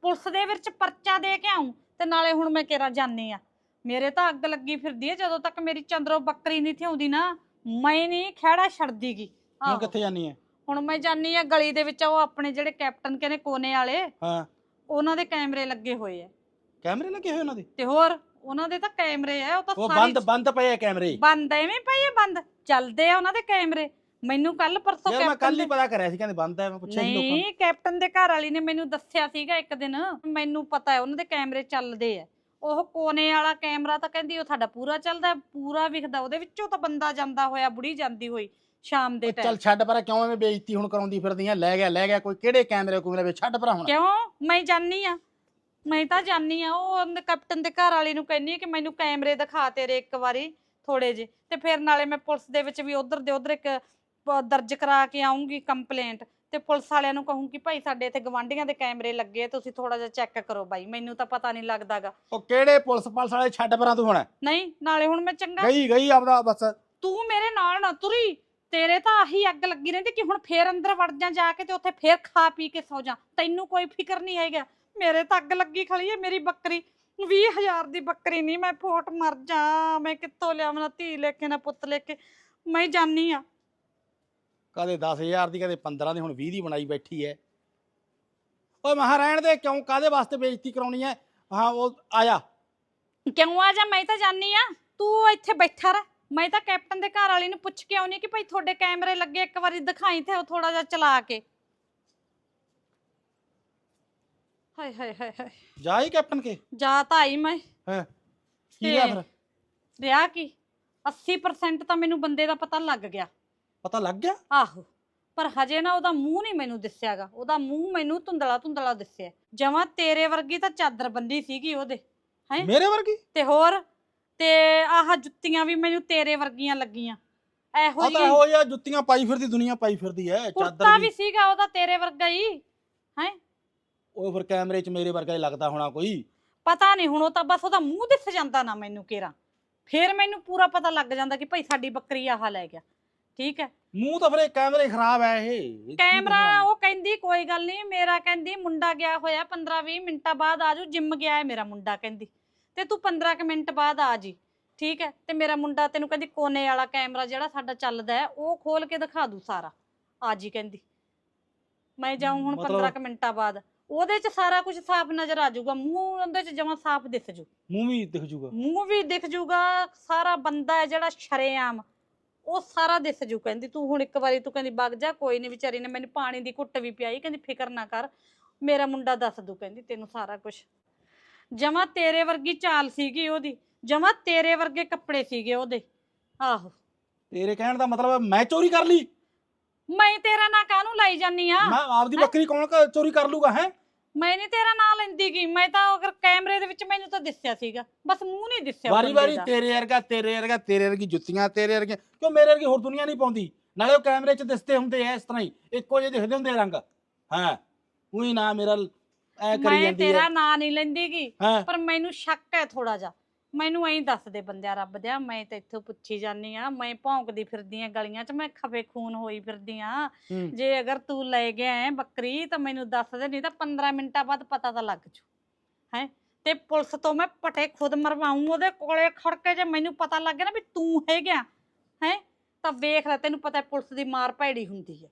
ਪੁਲਿਸ ਦੇ ਵਿੱਚ ਪਰਚਾ ਦੇ ਕੇ ਆਉਂ ਤੇ ਨਾਲੇ ਹੁਣ ਮੈਂ ਕਿਹੜਾ ਜਾਣੀ ਆ। ਮੇਰੇ ਤਾਂ ਅੱਗ ਲੱਗੀ ਫਿਰਦੀ ਹੈ ਜਦੋਂ ਤੱਕ ਮੇਰੀ ਚੰਦਰੋ ਬੱਕਰੀ ਨਹੀਂ ਥਿਆਉਂਦੀ ਨਾ ਮੈਂ ਨਹੀਂ ਖਹਿੜਾ ਛੱਡਦੀਗੀ ਹੁਣ। ਕਿੱਥੇ ਜਾਨੀ ਹੈ ਹੁਣ ਮੈਂ ਜਾਣੀ ਆ ਗਲੀ ਦੇ ਵਿੱਚ ਉਹ ਆਪਣੇ ਜਿਹੜੇ ਕੈਪਟਨ ਕਹਿੰਦੇ ਕੋਨੇ ਵਾਲੇ ਹਾਂ। ਉਹਨਾਂ ਦੇ ਕੈਮਰੇ ਲੱਗੇ ਹੋਏ ਆ। ਕੈਮਰੇ ਲੱਗੇ ਹੋਏ ਉਹਨਾਂ ਦੇ? ਤੇ ਹੋਰ ਉਹਨਾਂ ਦੇ ਤਾਂ ਕੈਮਰੇ ਆ ਉਹ ਤਾਂ ਉਹ ਬੰਦ ਬੰਦ ਪਏ ਆ ਕੈਮਰੇ। ਬੰਦ ਐਵੇਂ ਪਈ ਆ ਬੰਦ। ਚੱਲਦੇ ਆ ਉਹਨਾਂ ਦੇ ਕੈਮਰੇ। ਮੈਨੂੰ ਕੱਲ ਪਰਸੋਂ ਯਾਰ ਮੈਂ ਕੈਪਟਨ ਕੱਲ ਹੀ ਪਤਾ ਕਰਿਆ ਸੀ ਕਹਿੰਦੇ ਬੰਦ ਹੈ ਮੈਂ ਪੁੱਛਿਆ ਸੀ ਲੋਕਾਂ ਨੂੰ। ਨਹੀਂ ਕੈਪਟਨ ਦੇ ਘਰ ਵਾਲੀ ਨੇ ਮੈਨੂੰ ਦੱਸਿਆ ਸੀਗਾ ਇੱਕ ਦਿਨ। ਮੈਨੂੰ ਪਤਾ ਹੈ ਉਹਨਾਂ ਦੇ ਕੈਮਰੇ ਚੱਲਦੇ ਆ। ਉਹ ਕੋਨੇ ਵਾਲਾ ਕੈਮਰਾ ਤਾਂ ਕਹਿੰਦੀ ਉਹ ਤੁਹਾਡਾ ਪੂਰਾ ਚੱਲਦਾ ਪੂਰਾ ਵਿਖਦਾ ਉਹਦੇ ਵਿੱਚੋਂ ਤਾਂ ਬੰਦਾ ਜਾਂਦਾ ਹੋਇਆ ਬੁੜੀ ਜਾਂਦੀ ਹੋਈ। ਸ਼ਾਮ ਦੇ ਟਾਈਮ ਚੱਲ ਛੱਡ ਪਰ ਕਿਉਂ ਐਵੇਂ ਬੇਇੱਜ਼ਤੀ ਹੁਣ ਕਰਾਉਂਦੀ ਫਿਰਦੀਆਂ ਲੈ ਗਿਆ ਲੈ ਗਿਆ ਕੋਈ ਕਿਹੜੇ ਕੈਮਰੇ ਕੋਮਰੇ ਵਿੱਚ? ਛੱਡ ਪਰ ਹੁਣ। ਕਿਉਂ? ਮੈਂ ਜਾਣੀ ਆ। ਮੈਂ ਤਾਂ ਜਾਣੀ ਆ। ਉਹ ਉਹਨੇ ਕੈਪਟਨ ਦੇ ਘਰ ਵਾਲੀ ਨੂੰ ਕਹਿੰਨੀ ਕਿ ਮੈਨੂੰ ਕੈਮਰੇ ਦਿਖਾ ਤੇਰੇ ਇੱਕ ਵਾਰੀ ਥੋੜੇ ਜੇ ਤੇ ਫਿਰ ਨਾਲੇ ਮੈਂ ਪੁਲਿਸ ਦੇ ਵਿੱਚ ਵੀ ਉਧਰ ਦੇ ਉਧਰ ਇੱਕ ਪ- ਦਰਜ ਕਰਾ ਕੇ ਆਉਂਗੀ ਕੰਪਲੇਂਟ ਤੇ ਪੁਲਿਸ ਵਾਲਿਆਂ ਨੂੰ ਕਹੂੰਗੀ ਭਾਈ ਸਾਡੇ ਇੱਥੇ ਗਵਾਂਢੀਆਂ ਦੇ ਕੈਮਰੇ ਲੱਗੇ ਆ, ਤੁਸੀਂ ਥੋੜਾ ਜਿਹਾ ਚੈੱਕ ਕਰੋ ਬਾਈ। ਮੈਨੂੰ ਤਾਂ ਪਤਾ ਨਹੀਂ ਲੱਗਦਾਗਾ। ਉਹ ਕਿਹੜੇ ਪੁਲਿਸ ਪਾਲਸ ਵਾਲੇ? ਛੱਡ ਪਰਾਂ ਤੂੰ ਹੁਣ। ਨਹੀਂ ਨਾਲੇ ਹੁਣ ਮੈਂ ਚੰਗਾ ਗਈ ਗਈ ਆਪਦਾ ਬਸ। ਤੂੰ ਮੇਰੇ ਨਾਲ ਨਾ ਤੁਰੀ। ਤੇਰੇ ਤਾਂ ਆਹੀ ਅੱਗ ਲੱਗੀ ਰਹਿੰਦੀ ਕਿ ਹੁਣ ਫੇਰ ਅੰਦਰ ਵੜ ਜਾ ਜਾ ਕੇ ਤੇ ਉੱਥੇ ਫੇਰ ਖਾ ਪੀ ਕੇ ਸੌ ਜਾ। ਤੈਨੂੰ ਕੋਈ ਫਿਕਰ ਨਹੀਂ ਹੈਗਾ। ਮੇਰੇ ਤਾਂ ਅੱਗ ਲੱਗੀ ਖੜੀ ਹੈ ਮੇਰੀ ਬੱਕਰੀ। 20000 ਦੀ ਬੱਕਰੀ ਨਹੀਂ ਮੈਂ ਫੋਟ ਮਰ ਜਾ ਮੈਂ ਕਿੱਥੋਂ ਲਿਆਵਾਂ ਧੀ ਲੈ ਕੇ ਨਾ ਪੁੱਤ ਲੈ ਕੇ ਮੈਂ ਜਾਨੀ ਆ। ਕਦੇ 10000 ਦੀ ਕਦੇ 15 ਦੀ ਹੁਣ 20 ਦੀ ਬਣਾਈ ਬੈਠੀ ਐ ਓਏ ਮਹਾ ਰਹਿਣ ਦੇ ਕਿਉਂ ਕਾਦੇ ਵਾਸਤੇ ਬੇਇੱਜ਼ਤੀ ਕਰਾਉਣੀ ਐ ਹਾਂ ਉਹ ਆਇਆ ਕਿਉਂ ਆ ਜਾ ਮੈਂ ਤਾਂ ਜਾਨੀ ਆ। ਤੂੰ ਇੱਥੇ ਬੈਠਾ ਰਹਿ। ਮੈਂ ਤਾਂ ਕੈਪਟਨ ਦੇ ਘਰ ਵਾਲੀ ਨੂੰ ਪੁੱਛ ਕੇ ਆਉਣੀ ਕਿ ਭਾਈ ਤੁਹਾਡੇ ਕੈਮਰੇ ਲੱਗੇ ਇੱਕ ਵਾਰੀ ਦਿਖਾਈ ਤੇ ਥੋੜਾ ਜਿਹਾ ਚਲਾ ਕੇ। ਹਾਏ ਹਾਏ ਹਾਏ ਹਾਏ। ਜਾ ਹੀ ਕੈਪਟਨ ਕੇ? ਜਾ ਤਾਂ ਆਈ ਮੈਂ। ਹਾਂ ਕੀ ਆ ਤੇ- ਫਿਰ? ਰਿਹਾ ਕੀ? 80% ਤਾਂ ਮੈਨੂੰ ਬੰਦੇ ਦਾ ਪਤਾ ਲੱਗ ਗਿਆ। ਪਤਾ ਲੱਗ ਗਿਆ? ਆਹੋ ਪਰ ਹਜੇ ਨਾ ਉਹਦਾ ਮੂੰਹ ਨਹੀਂ ਮੈਨੂੰ ਦਿਸਿਆਗਾ। ਉਹਦਾ ਮੂੰਹ ਮੈਨੂੰ ਧੁੰਦਲਾ ਧੁੰਦਲਾ ਦਿਸਿਆ। ਜਮਾ ਤੇਰੇ ਵਰਗੀ ਤਾਂ ਚਾਦਰ ਬੰਦੀ ਸੀਗੀ ਉਹਦੇ। ਹੈਂ? ਮੇਰੇ ਵਰਗੀ? ਤੇ ਹੋਰ? ਤੇ ਆਹ ਜੁੱਤੀਆਂ ਵੀ ਮੈਨੂੰ ਤੇਰੇ ਵਰਗੀਆਂ ਲੱਗੀਆਂ। ਇਹੋ ਆ ਤਾਂ ਜਿਹੀ ਇਹੋ ਜਿਹਾ ਜੁੱਤੀਆਂ ਪਾਈ ਫਿਰਦੀ ਦੁਨੀਆ ਪਾਈ ਫਿਰਦੀ ਐ ਚਾਦਰ ਵੀ ਵੀ। ਸੀਗਾ ਉਹਦਾ ਤੇਰੇ ਵਰਗਾ ਹੀ ਹੈ? ਉਹ ਫਿਰ ਕੈਮਰੇ 'ਚ ਮੇਰੇ ਵਰਗਾ ਹੀ ਲੱਗਦਾ ਹੋਣਾ ਕੋਈ। ਪਤਾ ਨਹੀਂ ਹੁਣ ਉਹ ਤਾਂ ਬਸ ਉਹਦਾ ਮੂੰਹ ਦਿਸ ਜਾਂਦਾ ਨਾ ਮੈਨੂੰ ਕੇਰਾ ਫੇਰ ਮੈਨੂੰ ਪੂਰਾ ਪਤਾ ਲੱਗ ਜਾਂਦਾ ਕਿ ਭਾਈ ਸਾਡੀ ਬੱਕਰੀ ਆਹ ਲੈ ਗਿਆ। ਠੀਕ ਹੈ ਮੂੰਹ ਤਾਂ ਫਿਰ ਇਹ ਕੈਮਰੇ ਖਰਾਬ ਐ ਇਹ ਇਹ ਕੀ ਕੈਮਰਾ? ਉਹ ਕਹਿੰਦੀ ਕੋਈ ਗੱਲ ਨਹੀਂ ਮੇਰਾ ਕਹਿੰਦੀ ਮੁੰਡਾ ਗਿਆ ਹੋਇਆ 15 20 ਮਿੰਟਾਂ ਬਾਅਦ ਆਜੂ ਜਿੰਮ ਗਿਆ ਹੈ ਮੇਰਾ ਮੁੰਡਾ ਕਹਿੰਦੀ। ਤੇ ਤੂੰ 15 ਕੁ ਮਿੰਟ ਬਾਅਦ ਆ ਜੀ ਠੀਕ ਹੈ? ਤੇ ਮੇਰਾ ਮੁੰਡਾ ਤੈਨੂੰ ਕਹਿੰਦੀ ਕੋਨੇ ਵਾਲਾ ਕੈਮਰਾ ਜਿਹੜਾ ਸਾਡਾ ਚੱਲਦਾ ਹੈ ਉਹ ਖੋਲ ਕੇ ਦਿਖਾ ਦੂ ਸਾਰਾ। ਆ ਜੀ ਕਹਿੰਦੀ। ਮੈਂ ਜਾਉਂ ਹੁਣ ਮਤਲਬ- 15 ਕੁ ਮਿੰਟਾਂ ਬਾਅਦ। ਉਹਦੇ 'ਚ ਸਾਰਾ ਕੁਝ ਸਾਫ਼ ਨਜ਼ਰ ਆ ਜਾਊਗਾ। ਮੂੰਹ ਉਹਦੇ 'ਚ ਜਮਾਂ ਸਾਫ਼ ਦਿਸ ਜੂ। ਮੂੰਹ ਵੀ ਦਿਖ ਜੂਗਾ। ਮੂੰਹ ਵੀ ਦਿਖ ਜੂਗਾ ਸਾਰਾ ਬੰਦਾ ਹੈ ਜਿਹੜਾ ਸ਼ਰੇਆਮ। ਉਹ ਸਾਰਾ ਦਿਸ ਜੂ ਕਹਿੰਦੀ। ਤੂੰ ਹੁਣ ਇੱਕ ਵਾਰੀ ਤੂੰ ਕਹਿੰਦੀ ਵਗ ਜਾ ਕੋਈ ਨਹੀਂ ਵਿਚਾਰੀ ਨੇ ਮੈਨੂੰ ਪਾਣੀ ਦੀ ਘੁੱਟ ਵੀ ਪਿਆਈ ਕਹਿੰਦੀ ਫਿਕਰ ਨਾ ਕਰ। ਮੇਰਾ ਮੁੰਡਾ ਦੱਸ ਦੂ ਕਹਿੰਦੀ ਤੈਨੂੰ ਸਾਰਾ ਕੁਝ ਜਮਾ ਤੇਰੇ ਵਰਗੀ ਚਾਲ ਸੀਗੀ ਉਹਦੀ ਜਮਾ ਤੇਰੇ ਵਰਗੇ ਕੱਪੜੇ ਸੀਗੇ ਉਹਦੇ। ਆਹੋ। ਤੇਰੇ ਕਹਿਣ ਦਾ ਮਤਲਬ ਮੈਂ ਚੋਰੀ ਕਰ ਲਈ? ਮੈਂ ਤੇਰਾ ਨਾਂ ਕਾਹਨੂੰ ਲਾਈ ਜਾਨੀ ਆ? ਮੈਂ ਆਪਦੀ ਬੱਕਰੀ ਕੌਣ ਕ- ਚੋਰੀ ਕਰ ਲੂਗਾ ਹੈ? ਮੈਂ ਨਹੀਂ ਤੇਰਾ ਨਾਂ ਲੈਂਦੀ ਗੀ। ਮੈਂ ਤਾਂ ਅਗਰ ਕੈਮਰੇ ਦੇ ਵਿੱਚ ਮੈਨੂੰ ਤਾਂ ਦਿਸਿਆ ਸੀਗਾ। ਬਸ ਮੂੰਹ ਨਹੀਂ ਦਿਸਿਆ ਵਾਰੀ ਬੰਦੇ ਵਾਰੀ ਦਾ। ਤੇਰੇ ਵਰਗਾ ਤੇਰੇ ਵਰਗਾ ਤੇਰੇ ਵਰਗੀ ਜੁੱਤੀਆਂ ਤੇਰੇ ਵਰਗੀਆਂ। ਕਿਉਂ ਮੇਰੇ ਵਰਗੀ ਹੋਰ ਦੁਨੀਆ ਨਹੀਂ ਪਾਉਂਦੀ? ਨਾਲੇ ਉਹ ਕੈਮਰੇ 'ਚ ਦਿਸਦੇ ਹੁੰਦੇ ਐ ਇਸ ਤਰ੍ਹਾਂ ਹੀ। ਇੱਕੋ ਜਿਹੇ ਦਿਖਦੇ ਹੁੰਦੇ ਰੰਗ। ਹਾਂ? ਉਹੀ ਨਾ ਮੇਰਾ ਐ ਕਰੀ ਮੈਂ ਜਾਂਦੀ ਤੇਰਾ ਹੈ ਨਾਂ ਨਹੀਂ ਲੈਂਦੀ ਗੀ ਹਾਂ। ਪਰ ਮੈਨੂੰ ਸ਼ੱਕ ਹੈ ਥੋੜਾ ਜਿਹਾ। ਮੈਨੂੰ ਐਂ ਦੱਸ ਦੇ ਬੰਦਿਆ ਰੱਬ ਦਿਆ ਮੈਂ ਤਾਂ ਇੱਥੋਂ ਪੁੱਛੀ ਜਾਨੀ ਆ ਮੈਂ ਭੌਂਕਦੀ ਫਿਰਦੀ ਆ ਗਲੀਆਂ 'ਚ ਮੈਂ ਖਫੇ ਖੂਨ ਹੋਈ ਫਿਰਦੀ ਆ। ਹੂੰ। ਜੇ ਅਗਰ ਤੂੰ ਲੈ ਗਿਆ ਹੈ ਬੱਕਰੀ ਤਾਂ ਮੈਨੂੰ ਦੱਸ ਦੇ ਨਹੀਂ ਤਾਂ 15 ਮਿੰਟਾਂ ਬਾਅਦ ਪਤਾ ਤਾਂ ਲੱਗ ਜੂ। ਹੈ? ਤੇ ਪੁਲਿਸ ਤੋਂ ਮੈਂ ਪਟੇ ਖੁਦ ਮਰਵਾਉਂ ਉਹਦੇ ਕੋਲੇ ਖੜ ਕੇ ਜੇ ਮੈਨੂੰ ਪਤਾ ਲੱਗ ਗਿਆ ਨਾ ਵੀ ਤੂੰ ਹੈਗਾ ਹੈ? ਤਾਂ ਵੇਖ ਲੈ ਤੈਨੂੰ ਪਤਾ ਹੈ ਪੁਲਿਸ ਦੀ ਮਾਰ ਭੈੜੀ ਹੁੰਦੀ ਹੈ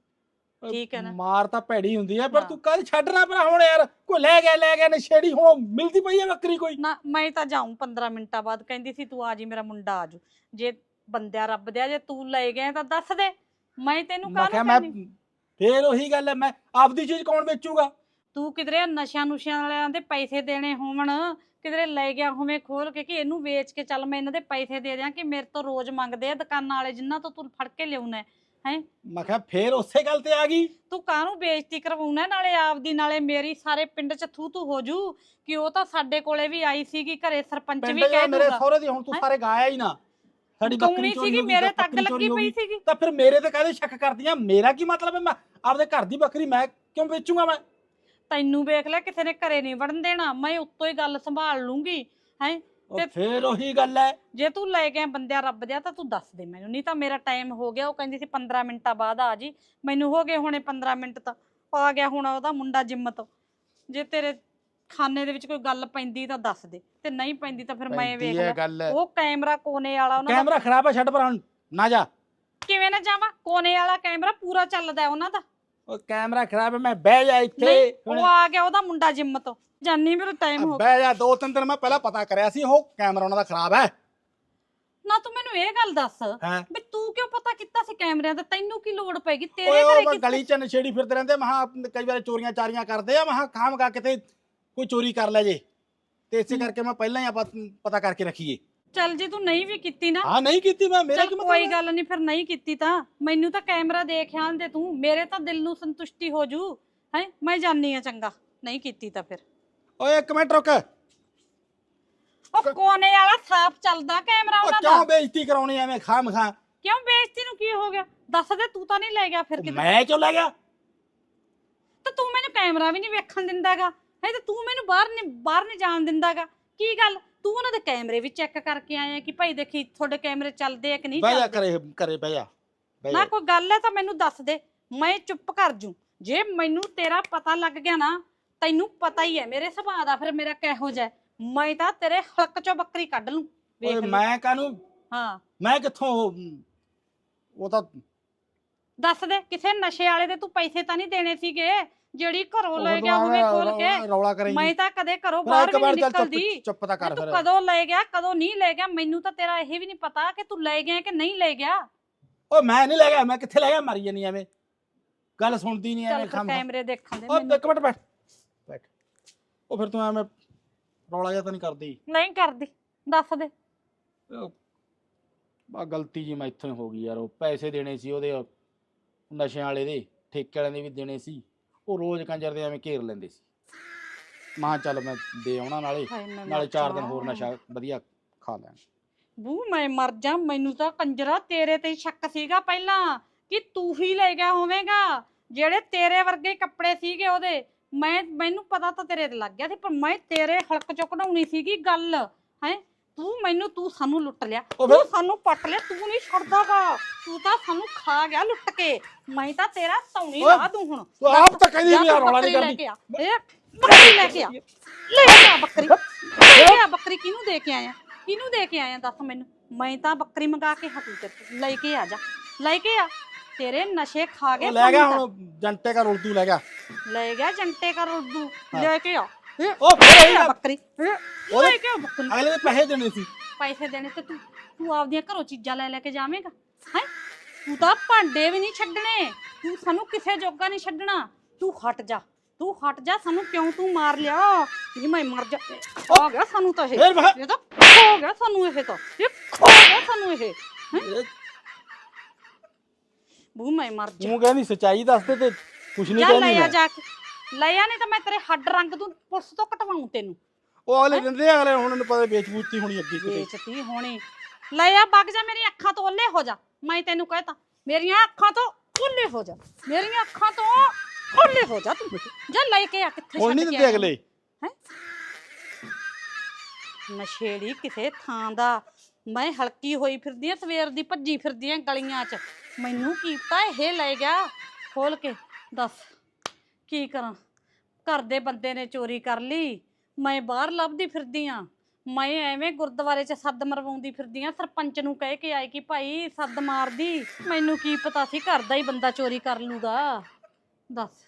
ਠੀਕ ਹੈ ਨਾ? ਮਾਰ ਤਾਂ ਭੈੜੀ ਹੁੰਦੀ ਹੈ ਪਰ ਹਾਂ। ਤੂੰ ਕੱਲ ਛੱਡਣਾ ਪਰ ਹੁਣ ਯਾਰ ਕੋਈ ਲੈ ਗਿਆ ਲੈ ਗਿਆ ਨਸ਼ੇੜੀ ਹੁਣ ਮਿਲਦੀ ਪਈ ਹੈ ਬੱਕਰੀ ਕੋਈ? ਨਾ ਮੈਂ ਤਾਂ ਜਾਉਂ 15 ਮਿੰਟਾਂ ਬਾਅਦ ਕਹਿੰਦੀ ਸੀ ਤੂੰ ਆ ਜੀ ਮੇਰਾ ਮੁੰਡਾ ਆ ਜੂ ਜੇ ਬੰਦਿਆ ਰੱਬ ਦਿਆ ਜੇ ਤੂੰ ਲੈ ਗਿਆ ਤਾਂ ਦੱਸ ਦੇ। ਮੈਂ ਤੈਨੂੰ ਮੈਂ ਕਿਹਾ ਕਾਹਨੂੰ ਮੈਂ ਕਹਿੰਦੀ? ਫੇਰ ਉਹੀ ਗੱਲ ਹੈ ਮੈਂ ਆਪਦੀ ਚੀਜ਼ ਕੌਣ ਵੇਚੂਗਾ? ਤੂੰ ਕਿਧਰੇ ਨਸ਼ਿਆਂ ਨੁਸ਼ਿਆਂ ਵਾਲਿਆਂ ਦੇ ਪੈਸੇ ਦੇਣੇ ਹੋਵਣ ਕਿਧਰੇ ਲੈ ਗਿਆ ਹੋਵੇਂ ਖੋਲ ਕੇ ਕਿ ਇਹਨੂੰ ਵੇਚ ਕੇ ਚੱਲ ਮੈਂ ਇਹਨਾਂ ਦੇ ਪੈਸੇ ਦੇ ਦਿਆਂ ਕਿ ਮੇਰੇ ਤੋਂ ਰੋਜ਼ ਮੰਗਦੇ ਆ ਦੁਕਾਨਾਂ ਵਾਲੇ ਜਿਨ੍ਹਾਂ ਤੋਂ ਤੂੰ ਫੜ ਕੇ ਲਿਆਉਣਾ ਹੈ। ਮੈਂ ਕਿਹਾ ਫੇਰ ਉਸੇ ਗੱਲ ਤੇ ਆ ਗਈ। ਤੂੰ ਕਾਹਨੂੰ ਬੇਇੱਜ਼ਤੀ ਕਰਵਾਉਣਾ? ਨਾਲੇ ਆਪਦੀ ਨਾਲੇ ਮੇਰੀ ਸਾਰੇ ਪਿੰਡ 'ਚ ਥੂ ਥੂ ਹੋ ਜੂ ਕਿ ਉਹ ਤਾਂ ਸਾਡੇ ਕੋਲੇ ਵੀ ਆਈ ਸੀਗੀ ਘਰੇ ਸਰਪੰਚ ਪਿੰਡ ਵੀ 'ਚ ਕਹਿ ਮੇਰੇ ਦੂਗਾ। ਸਹੁਰੇ ਦੀ ਹੁਣ ਤੂੰ ਹੈਂ? ਸਾਰੇ ਗਾਇਆ ਹੀ ਨਾ। ਸਾਡੀ ਬੱਕਰੀ ਚੋਰੀ ਸੀਗੀ ਹੋ ਗਈ ਮੇਰੇ ਤਾਂ ਤੱਕ ਬੱਕਰੀ ਲੱਗੀ ਚੋਰੀ ਹੋ ਪਈ ਗਈ। ਸੀਗੀ। ਤਾਂ ਫਿਰ ਮੇਰੇ ਤੇ ਕਾਹਦੇ ਸ਼ੱਕ ਕਰਦੀਆਂ ਮੇਰਾ ਕੀ ਮਤਲਬ ਹੈ? ਮੈਂ ਆਪਦੇ ਘਰ ਦੀ ਬੱਕਰੀ ਮੈਂ ਕਿਉਂ ਵੇਚੂਗਾ ਮੈਂ? ਤੈਨੂੰ ਵੇਖ ਲੈ ਕਿਸੇ ਨੇ ਘਰੇ ਨਹੀਂ ਵੜਨ ਦੇਣਾ। ਮੈਂ ਉੱਤੋਂ ਹੀ ਗੱਲ ਸੰਭਾਲ ਲੂੰਗੀ। ਹੈ? ਉਹ ਤੇ- ਫੇਰ ਉਹੀ ਗੱਲ ਹੈ ਜੇ ਤੂੰ ਲੈ ਗਿਆ ਬੰਦਿਆ ਰੱਬ ਦਿਆ ਤਾਂ ਤੂੰ ਦੱਸ ਦੇ ਮੈਨੂੰ। ਨਹੀਂ ਤਾਂ ਮੇਰਾ ਟਾਈਮ ਹੋ ਗਿਆ ਉਹ ਕਹਿੰਦੀ ਸੀ 15 ਮਿੰਟਾਂ ਬਾਅਦ ਆ ਜੀ। ਮੈਨੂੰ ਹੋ ਗਏ ਹੁਣੇ 15 ਮਿੰਟ ਤਾਂ। ਆ ਗਿਆ ਹੁਣ ਉਹਦਾ ਮੁੰਡਾ ਜਿੰਮ ਤੋਂ। ਜੇ ਤੇਰੇ ਖਾਨੇ ਦੇ ਵਿੱਚ ਕੋਈ ਗੱਲ ਪੈਂਦੀ ਤਾਂ ਦੱਸ ਦੇ। ਤੇ ਨਹੀਂ ਪੈਂਦੀ ਤਾਂ ਫਿਰ ਮੈਂ ਪੈਂਦੀ ਵੇਖ ਹੈ ਗੱਲ। ਉਹ ਕੈਮਰਾ ਕੋਨੇ ਵਾਲਾ ਉਹਨਾਂ ਦਾ ਕੈਮਰਾ ਖਰਾਬ ਹੈ ਛੱਡ ਪਰ ਹੁਣ। ਨਾ ਜਾ। ਕਿਵੇਂ ਨਾ ਜਾਵਾਂ? ਕੋਨੇ ਵਾਲਾ ਕੈਮਰਾ ਪੂਰਾ ਚੱਲਦਾ ਹੈ ਉਹਨਾਂ ਦਾ। ਉਹ ਕੈਮਰਾ ਖਰਾਬ ਹੈ ਮੈਂ ਬਹਿ ਜਾ ਇੱਥੇ। ਨਹੀਂ ਹੁਣ ਉਹ ਆ ਗਿਆ ਉਹਦਾ ਮੁੰਡਾ ਜਿੰਮ ਤੋਂ। ਜਾਨੀ ਮੇਰਾ ਟਾਈਮ ਹੋ ਗਿਆ। ਬਹਿ ਜਾ ਦੋ ਤਿੰਨ ਦਿਨ ਮੈਂ ਪਹਿਲਾਂ ਪਤਾ ਕਰਿਆ ਸੀ ਉਹ ਕੈਮਰਾ ਉਹਨਾਂ ਦਾ ਖਰਾਬ ਹੈ। ਨਾ ਤੂੰ ਮੈਨੂੰ ਇਹ ਗੱਲ ਦੱਸ ਹਾਂ? ਵੀ ਤੂੰ ਕਿਉਂ ਪਤਾ ਕੀਤਾ ਸੀ ਕੈਮਰਿਆਂ ਦਾ? ਤੈਨੂੰ ਕੀ ਲੋੜ ਪੈਗੀ ਤੇਰੇ ਓਏ ਘਰੇ ਉਹ ਕੀ ਗਲੀ ਚ ਨਸ਼ੇੜੀ ਫਿਰਦੇ ਰਹਿੰਦੇ ਮਹਾ ਕਈ ਵਾਰ ਚੋਰੀਆਂ ਚਾਰੀਆਂ ਕਰਦੇ ਆ ਮਹਾ ਖਾਮ ਖਾ ਕਿਤੇ ਕੋਈ ਚੋਰੀ ਕਰ ਲੈ ਜੇ। ਤੇ ਇਸੇ ਕਰਕੇ ਮੈਂ ਪਹਿਲਾਂ ਹੀ ਆਪਾਂ ਪਤਾ ਕਰਕੇ ਰੱਖੀਏ। ਚੱਲ ਜੇ ਤੂੰ ਨਹੀਂ ਵੀ ਕੀਤੀ ਨਾ ਹਾਂ ਨਹੀਂ ਕੀਤੀ ਮੈਂ ਮੇਰਾ ਚੱਲ ਕੀ ਕੋਈ ਮਤਲਬ ਹੈ? ਗੱਲ ਨਹੀਂ ਫਿਰ ਨਹੀਂ ਕੀਤੀ ਤਾਂ। ਮੈਨੂੰ ਤਾਂ ਕੈਮਰਾ ਦੇਖ ਆਣ ਦੇ ਤੂੰ ਮੇਰੇ ਤਾਂ ਦਿਲ ਨੂੰ ਸੰਤੁਸ਼ਟੀ ਹੋ ਜੂ। ਹੈ ਮੈਂ ਜਾਣੀ ਆ ਚੰਗਾ ਨਹੀਂ ਕੀਤੀ ਤਾਂ ਫਿਰ। ਓਏ ਇੱਕ ਮਿੰਟ ਰੁਕ। ਉਹ ਕੋਨੇ ਵਾਲਾ ਸਾਫ਼ ਚੱਲਦਾ ਕੈਮਰਾ ਉਹ ਉਹਨਾਂ ਕਿਉਂ ਦਾ? ਬੇਇੱਜ਼ਤੀ ਕਰਾਉਣੀ ਐਵੇਂ ਖਾਮ ਖਾ ਕਿਉਂ ਬੇਇੱਜ਼ਤੀ ਨੂੰ ਕੀ ਹੋ ਗਿਆ? ਦੱਸ ਦੇ ਤੂੰ ਤਾਂ ਨਹੀਂ ਲੈ ਗਿਆ ਫਿਰ ਕਿਤੇ। ਮੈਂ ਕਿਉਂ ਲੈ ਗਿਆ? ਤੇ ਤੂੰ ਮੈਨੂੰ ਕੈਮਰਾ ਵੀ ਨਹੀਂ ਵੇਖਣ ਦਿੰਦਾਗਾ। ਹੈ ਤੇ ਤੂੰ ਮੈਨੂੰ ਬਾਹਰ ਨਹੀਂ ਬਾਹਰ ਨਹੀਂ ਜਾਣ ਦਿੰਦਾਗਾ। ਕੀ ਗੱਲ? ਤੂੰ ਉਹਨਾਂ ਦੇ ਕੈਮਰੇ ਵੀ ਚੈੱਕ ਕਰਕੇ ਆਇਆ ਕਿ ਭਾਈ ਦੇਖੀ ਤੁਹਾਡੇ ਕੈਮਰੇ ਚੱਲਦੇ ਆ ਕਿ ਨਹੀਂ ਬਹਿ ਜਾ ਚੱਲਦੇ? ਕਰੇ ਕਰੇ ਬਹਿ ਜਾ। ਬਹਿ ਨਾ ਜਾ। ਕੋਈ ਗੱਲ ਹੈ ਤਾਂ ਮੈਨੂੰ ਦੱਸ ਦੇ। ਮੈਂ ਚੁੱਪ ਕਰ ਜੂ। ਜੇ ਮੈਨੂੰ ਤੇਰਾ ਪਤਾ ਲੱਗ ਗਿਆ ਨਾ ਤੈਨੂੰ ਪਤਾ ਹੀ ਹੈ ਮੇਰੇ ਸੁਭਾਅ ਦਾ ਫਿਰ ਮੇਰਾ ਕਿਹੋ ਜਿਹਾ ਹੈ। ਮੈਂ ਤਾਂ ਤੇਰੇ ਹਲਕ ਚੋਂ ਬੱਕਰੀ ਕੱਢ ਲੂੰ। ਵੇਖ ਲਈ। ਮੈਂ ਕਾਹਨੂੰ? ਹਾਂ। ਮੈਂ ਕਿੱਥੋਂ ਉਹ- ਉਹ ਤਾਂ ਦੱਸ ਦੇ ਕਿਸੇ ਨਸ਼ੇ ਵਾਲੇ ਦੇ ਤੂੰ ਪੈਸੇ ਤਾਂ ਨਹੀਂ ਦੇਣੇ ਸੀਗੇ? ਜਿਹੜੀ ਘਰੋਂ ਲੈ ਗਿਆ ਹੋਵੇ ਖੋਲ ਕੇ। ਰੌਲਾ ਕਰੇਂਗੀ ਮੈਂ ਤਾਂ ਕਦੇ ਘਰੋਂ ਬਾਹਰ ਵੀ ਨਹੀਂ ਨਿਕਲਦੀ। ਚੁੱਪ ਤਾਂ ਕਰ ਤੂੰ ਫਿਰ। ਕਦੋਂ ਲੈ ਗਿਆ ਕਦੋਂ ਨਹੀਂ ਲੈ ਗਿਆ ਮੈਨੂੰ ਤਾਂ ਤੇਰਾ ਇਹ ਵੀ ਨਹੀਂ ਪਤਾ ਕਿ ਤੂੰ ਲੈ ਗਿਆ ਕਿ ਨਹੀਂ ਲੈ ਗਿਆ। ਓਏ ਮੈਂ ਨਹੀਂ ਲੈ ਗਿਆ ਮੈਂ ਕਿੱਥੇ ਲੈ ਗਿਆ? ਮਰੀ ਜਾਨੀ ਐਵੇਂ। ਗੱਲ ਸੁਣਦੀ ਨਹੀਂ ਚੱਲ ਐਵੇਂ ਫਿਰ ਖੰਭ ਕੈਮਰੇ ਦੇਖਣ ਦੇ ਓ ਮੈਨੂੰ। ਇੱਕ ਮਿੰਟ ਬੈਠ। ਉਹ ਫਿਰ ਤੂੰ ਐਵੇਂ ਰੌਲਾ ਜਿਹਾ ਤਾਂ ਨਹੀਂ ਕਰਦੀ? ਨਹੀਂ ਕਰਦੀ ਦੱਸ ਦੇ। ਆ ਗਲਤੀ ਜੀ ਮੈਂ ਇੱਥੋਂ ਹੀ ਹੋ ਗਈ ਯਾਰ ਉਹ ਪੈਸੇ ਦੇਣੇ ਸੀ ਉਹਦੇ ਨਸ਼ਿਆਂ ਵਾਲੇ ਦੇ ਠੇਕੇ ਵਾਲਿਆਂ ਦੇ ਵੀ ਦੇਣੇ ਸੀ ਉਹ ਰੋਜ਼ ਕੰਜਰ ਦੇ ਐਵੇਂ ਘੇਰ ਲੈਂਦੇ ਸੀ। ਮਾਂ ਚੱਲ ਮੈਂ ਦੇ ਆਉਣਾ ਨਾਲੇ ਹਾਏ ਮੈਂ ਨਾਲੇ ਮਰ 4 ਦਿਨ। ਹੋਰ ਨਸ਼ਾ ਵਧੀਆ ਖਾ ਲੈਣ। ਬੂ ਮੈਂ ਮਰ ਜਾ ਮੈਨੂੰ ਤਾਂ ਕੰਜਰਾ ਤੇਰੇ ਤੇ ਹੀ ਸ਼ੱਕ ਸੀਗਾ ਪਹਿਲਾਂ ਕਿ ਤੂੰ ਹੀ ਲੈ ਗਿਆ ਹੋਵੇਂਗਾ ਜਿਹੜੇ ਤੇਰੇ ਵਰਗੇ ਕੱਪੜੇ ਸੀਗੇ ਉਹਦੇ ਮੈਂ ਮੈਨੂੰ ਪਤਾ ਤਾਂ ਤੇਰੇ ਤੇ ਲੱਗ ਗਿਆ ਸੀ ਪਰ ਮੈਂ ਤੇਰੇ ਹਲਕ ਚੋਂ ਕਢਾਉਣੀ ਸੀਗੀ ਗੱਲ ਹੈ? ਤੂੰ ਮੈਨੂੰ ਤੂੰ ਸਾਨੂੰ ਲੁੱਟ ਲਿਆ ਉਹ ਤੂੰ ਸਾਨੂੰ ਪੱਟ ਲਿਆ ਤੂੰ ਨਹੀਂ ਛੱਡਦਾਗਾ। ਤੂੰ ਤਾਂ ਸਾਨੂੰ ਖਾ ਗਿਆ ਲੁੱਟ ਕੇ। ਮੈਂ ਤਾਂ ਤੇਰਾ ਤੌਣੀ ਓਏ, ਲਾ ਦੂੰ ਹੁਣ। ਤੂੰ ਆਪ ਤਾਂ ਕਹਿੰਦੀ ਵੀ ਯਾਰ ਰੌਲਾ ਨਹੀਂ ਕਰਦੀ। ਕੇ ਆ। ਇਹ ਬੱਕਰੀ ਲੈ ਕੇ ਆ। ਲੈ ਕੇ ਆ ਬੱਕਰੀ। ਲੈ ਆ ਬੱਕਰੀ ਕਿਹਨੂੰ ਦੇ ਕੇ ਆਇਆ? ਕਿਹਨੂੰ ਦੇ ਕੇ ਆਇਆ? ਦੱਸ ਮੈਨੂੰ। ਮੈਂ ਤਾਂ ਬੱਕਰੀ ਮੰਗਾ ਕੇ ਹਟੂ ਤੇ। ਲੈ ਕੇ ਆ ਜਾ। ਲੈ ਕੇ ਆ। ਤੇਰੇ ਨਸ਼ੇ ਖਾ ਗਏ ਉਹ ਲੈ ਗਿਆ ਹੁਣ ਜੰਟੇ ਕਾ ਰੁਲਦੂ ਲੈ ਗਿਆ। ਤਾਂ। ਲੈ ਗਿਆ ਜੰਟੇ ਕਰ ਉਰਦੂ ਹਾਂ। ਲੈ ਕੇ ਆ। ਉਹ ਲੈ ਕੇ ਆ। ਬੱਕਰੀ। ਲੈ ਕੇ ਆ ਬੱਕਰੀ। ਅਗਲੇ ਦੇ ਪੈਸੇ ਦੇਣੇ ਸੀ। ਪੈਸੇ ਦੇਣੇ ਤੇ ਤੂੰ ਤੂੰ ਆਪਦੀਆਂ ਘਰੋਂ ਚੀਜ਼ਾਂ ਲੈ ਲੈ ਕੇ ਜਾਵੇਂਗਾ। ਹੈ? ਤੂੰ ਤਾਂ ਭਾਂਡੇ ਵੀ ਨਹੀਂ ਛੱਡਣੇ। ਤੂੰ ਸਾਨੂੰ ਕਿਸੇ ਜੋਗਾ ਨਹੀਂ ਛੱਡਣਾ। ਤੂੰ ਹਟ ਜਾ। ਤੂੰ ਹਟ ਜਾ ਸਾਨੂੰ ਕਿਉਂ ਤੂੰ ਮਾਰ ਲਿਆ? ਨਹੀਂ ਮੈਂ ਮਰ ਜਾ। ਹੋ ਗਿਆ ਸਾਨੂੰ ਤਾਂ ਇਹ। ਫੇਰ ਇਹ ਤਾਂ ਹੋ ਗਿਆ ਸਾਨੂੰ ਇਹ ਤਾਂ। ਇਹ ਖੋ ਗਿਆ ਸਾਨੂੰ ਇਹ। ਇਹ ਬੂ ਮੈਂ ਮਰ ਜਾ। ਤੂੰ ਕਹਿੰਦੀ ਸਚਾਈ ਦੱਸ ਦੇ ਤੇ ਕੁਛ ਨਹੀਂ ਕਹਿੰਦੀ ਲੈ ਆ ਜਾ ਕੇ। ਲੈ ਆ ਨਹੀਂ ਤਾਂ ਮੈਂ ਤੇਰੇ ਹੱਡ ਰੰਗ ਤੂੰ ਪੁਲਿਸ ਤੋਂ ਕਟਵਾਉਂ ਤੈਨੂੰ। ਉਹ ਅਗਲੇ ਦਿੰਦੇ ਅਗਲੇ ਹੁਣ ਉਹਨੂੰ ਪਤਾ ਵੇਚ ਬੂਚਤੀ ਹੋਣੀ ਅੱਗੇ ਕਿਤੇ। ਵੇਚਤੀ ਹੋਣੀ। ਲੈ ਆ ਵਗ ਜਾ ਮੇਰੀ ਅੱਖਾਂ ਤੋਂ ਓਲੇ ਹੋ ਜਾ। ਮੈਂ ਤੈਨੂੰ ਕਹਿਤਾ ਮੇਰੀਆਂ ਅੱਖਾਂ ਤੋਂ ਓਲੇ ਹੋ ਜਾ। ਮੇਰੀਆਂ ਅੱਖਾਂ ਤੋਂ ਓਲੇ ਹੋ ਜਾ ਤੂੰ। ਜਾ ਲੈ ਕੇ ਆ ਕਿੱਥੇ ਹੁਣ ਛੱਡ ਨਹੀਂ ਕੇ ਦਿੰਦੇ ਆਇਆ? ਅਗਲੇ। ਹੈਂ? ਨਸ਼ੇੜੀ ਕਿਸੇ ਥਾਂ ਦਾ। ਮੈਂ ਹਲਕੀ ਹੋਈ ਫਿਰਦੀ ਆ ਸਵੇਰ ਦੀ ਭੱਜੀ ਫਿਰਦੀ ਆ ਗਲੀਆਂ 'ਚ। ਮੈਨੂੰ ਕੀ ਪਤਾ, ਇਹ ਲੈ ਗਿਆ ਖੋਲ ਕੇ ਦੱਸ ਕੀ ਕਰਾਂ। ਘਰ ਦੇ ਬੰਦੇ ਨੇ ਚੋਰੀ ਕਰ ਲਈ, ਮੈਂ ਬਾਹਰ ਲੱਭਦੀ ਫਿਰਦੀ ਆ। ਮੈਂ ਐਵੇਂ ਗੁਰਦੁਆਰੇ 'ਚ ਸੱਦ ਮਰਵਾਉਂਦੀ ਫਿਰਦੀ ਆ, ਸਰਪੰਚ ਨੂੰ ਕਹਿ ਕੇ ਆਏ ਕਿ ਭਾਈ ਸੱਦ ਮਾਰਦੀ। ਮੈਨੂੰ ਕੀ ਪਤਾ ਸੀ, ਘਰ ਦਾ ਹੀ ਬੰਦਾ ਚੋਰੀ ਕਰ ਲੂਗਾ। ਦੱਸ।